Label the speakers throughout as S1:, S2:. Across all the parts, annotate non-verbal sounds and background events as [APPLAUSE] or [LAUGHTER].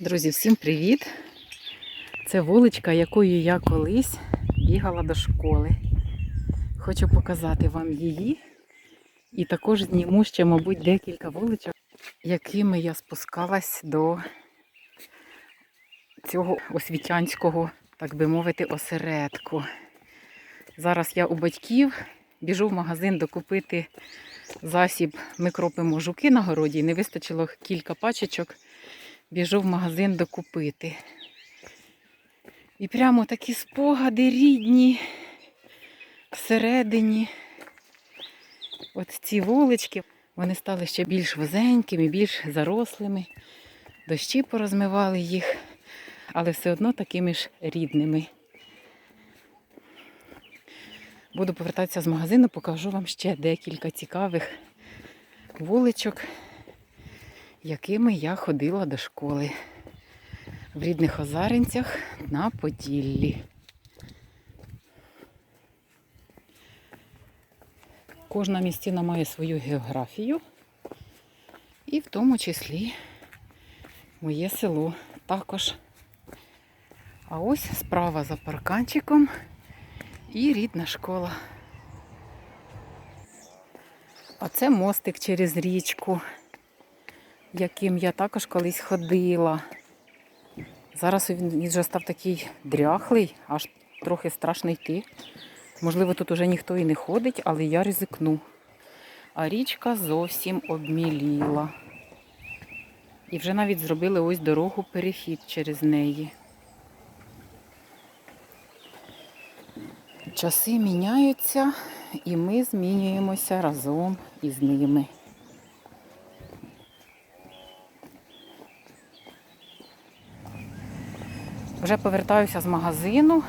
S1: Друзі, всім привіт! Це вуличка, якою я колись бігала до школи. Хочу показати вам її. І також зніму ще, мабуть, декілька вуличок, якими я спускалась до цього освітянського, так би мовити, осередку. Зараз я у батьків біжу в магазин докупити засіб. Ми кропимо жуки на городі, не вистачило кілька пачечок біжу в магазин докупити. І прямо такі спогади рідні всередині. От ці вулички, вони стали ще більш вузенькими, більш зарослими. Дощі порозмивали їх, але все одно такими ж рідними. Буду повертатися з магазину, покажу вам ще декілька цікавих вуличок якими я ходила до школи в рідних Озаринцях на Поділлі. Кожна місцина має свою географію, і в тому числі моє село також. А ось справа за парканчиком і рідна школа. А це мостик через річку яким я також колись ходила. Зараз він вже став такий дряхлий, аж трохи страшно йти. Можливо, тут уже ніхто і не ходить, але я ризикну. А річка зовсім обміліла. І вже навіть зробили ось дорогу перехід через неї. Часи міняються, і ми змінюємося разом із ними. Вже повертаюся з магазину.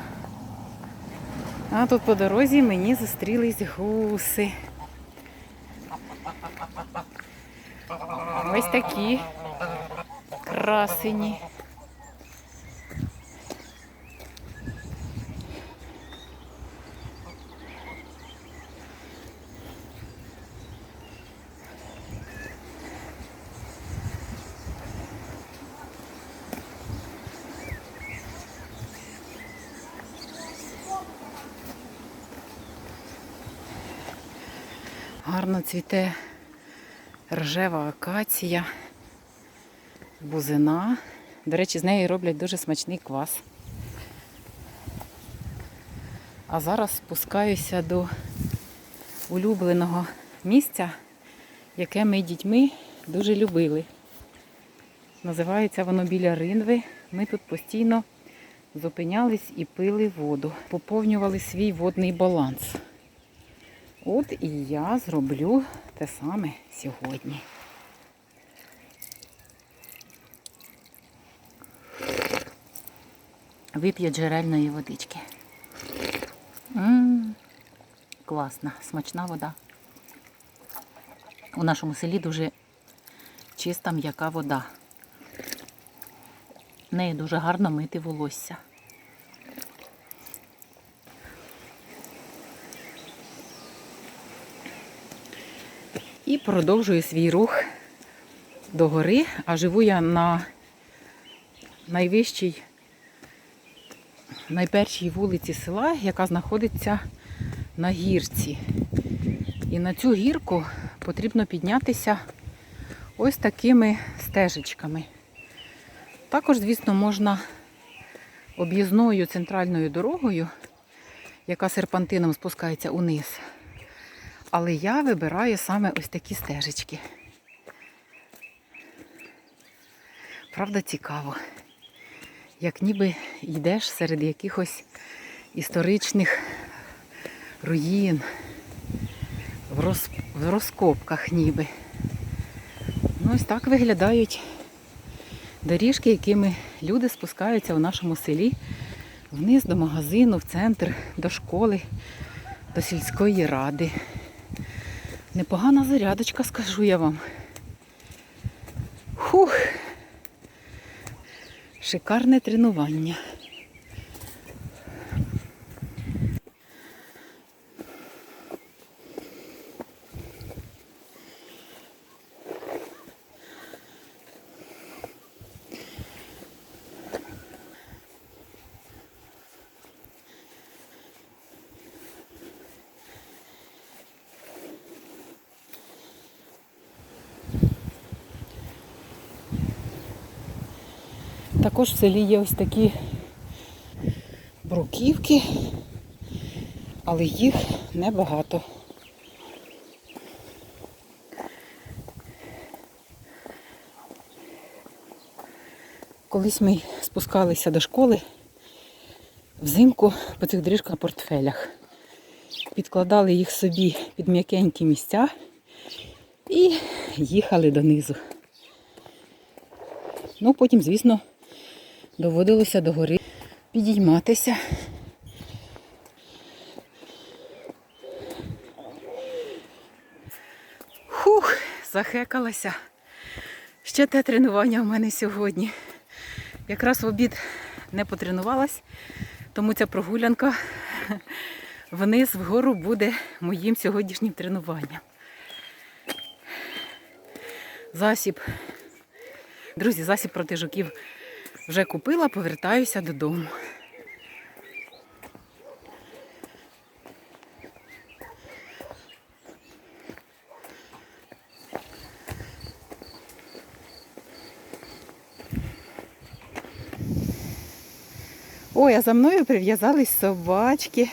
S1: А тут по дорозі мені зустрілись гуси. Ось такі красені. Гарно цвіте рожева акація, бузина. До речі, з неї роблять дуже смачний квас. А зараз спускаюся до улюбленого місця, яке ми дітьми дуже любили. Називається воно біля ринви. Ми тут постійно зупинялись і пили воду, поповнювали свій водний баланс. От і я зроблю те саме сьогодні. Вип'ю джерельної водички. М-м, класна, смачна вода. У нашому селі дуже чиста м'яка вода. Нею дуже гарно мити волосся. І продовжую свій рух до гори, а живу я на найвищій, найпершій вулиці села, яка знаходиться на гірці. І на цю гірку потрібно піднятися ось такими стежечками. Також, звісно, можна об'їзною центральною дорогою, яка серпантином спускається униз. Але я вибираю саме ось такі стежечки. Правда, цікаво, як ніби йдеш серед якихось історичних руїн, в, роз... в розкопках ніби. Ну, ось так виглядають доріжки, якими люди спускаються у нашому селі вниз до магазину, в центр, до школи, до сільської ради. Непогана зарядочка, скажу я вам. Фух. Шикарне тренування. Також в селі є ось такі бруківки, але їх небагато. Колись ми спускалися до школи взимку по цих дріжках портфелях. Підкладали їх собі під м'якенькі місця і їхали донизу. Ну, потім, звісно, доводилося до гори підійматися. Хух, захекалася. Ще те тренування в мене сьогодні. Якраз в обід не потренувалась, тому ця прогулянка вниз вгору буде моїм сьогоднішнім тренуванням. Засіб. Друзі, засіб проти жуків вже купила, повертаюся додому. Ой, а за мною прив'язались собачки.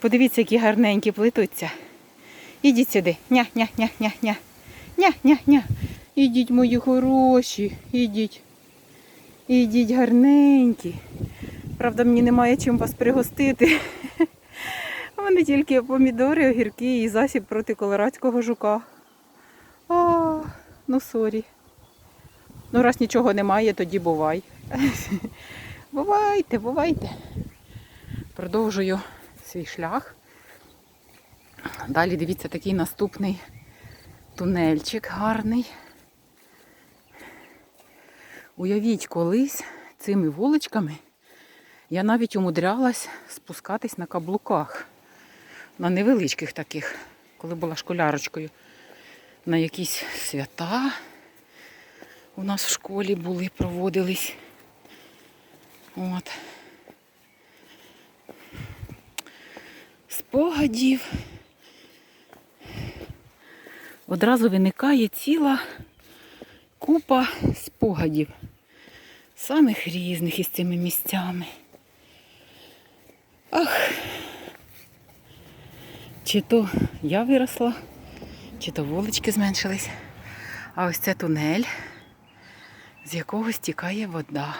S1: Подивіться, які гарненькі плетуться. Ідіть сюди. Ня, ня, ня, ня, ня. Ня, ня, ня. Ідіть, мої хороші. Ідіть. Ідіть гарненькі. Правда, мені немає чим вас пригостити. Мене тільки помідори, огірки і засіб проти колорадського жука. А, ну сорі. Ну, раз нічого немає, тоді бувай. [LAUGHS] Бувайте, бувайте. Продовжую свій шлях. Далі дивіться такий наступний тунельчик гарний. Уявіть, колись цими вуличками я навіть умудрялась спускатись на каблуках. На невеличких таких, коли була школярочкою. На якісь свята у нас в школі були, проводились. От. Спогадів. Одразу виникає ціла купа спогадів. Самих різних із цими місцями. Ах, чи то я виросла, чи то вулички зменшились. А ось це тунель, з якого стікає вода.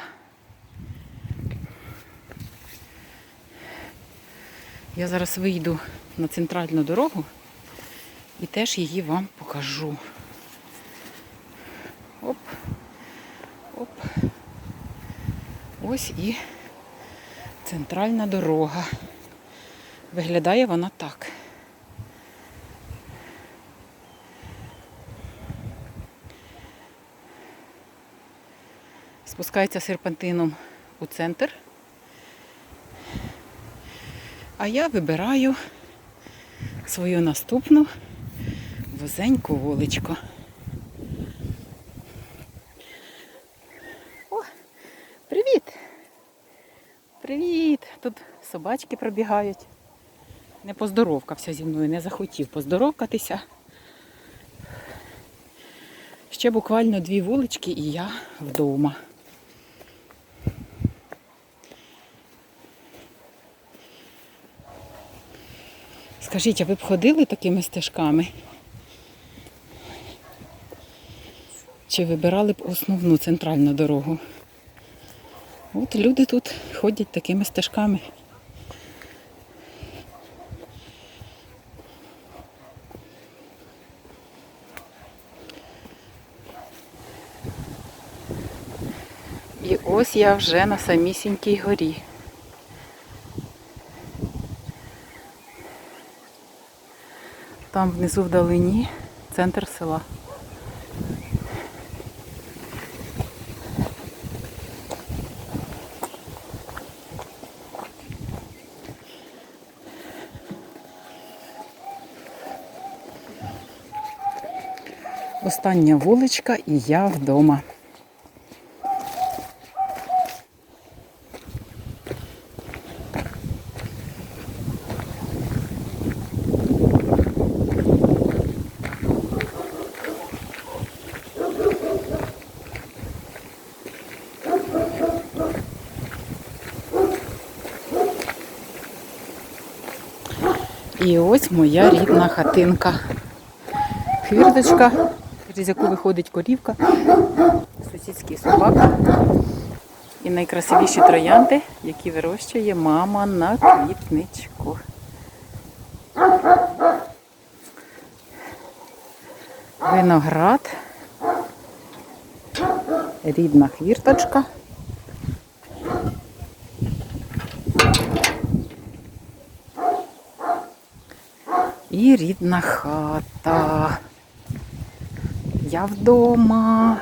S1: Я зараз вийду на центральну дорогу і теж її вам покажу. Оп, оп. Ось і центральна дорога. Виглядає вона так. Спускається серпантином у центр. А я вибираю свою наступну вузеньку вуличку. О, привіт! Привіт! Тут собачки пробігають. Не поздоровкався зі мною, не захотів поздоровкатися. Ще буквально дві вулички і я вдома. Скажіть, а ви б ходили такими стежками? Чи вибирали б основну центральну дорогу? От люди тут ходять такими стежками. І ось я вже на самісінькій горі. Там внизу вдалині центр села. Остання вуличка і я вдома. І ось моя рідна хатинка. Хвірточка через яку виходить корівка, сусідський собака. І найкрасивіші троянди, які вирощує мама на квітничку. Виноград. Рідна хвірточка. І рідна хата. Я вдома.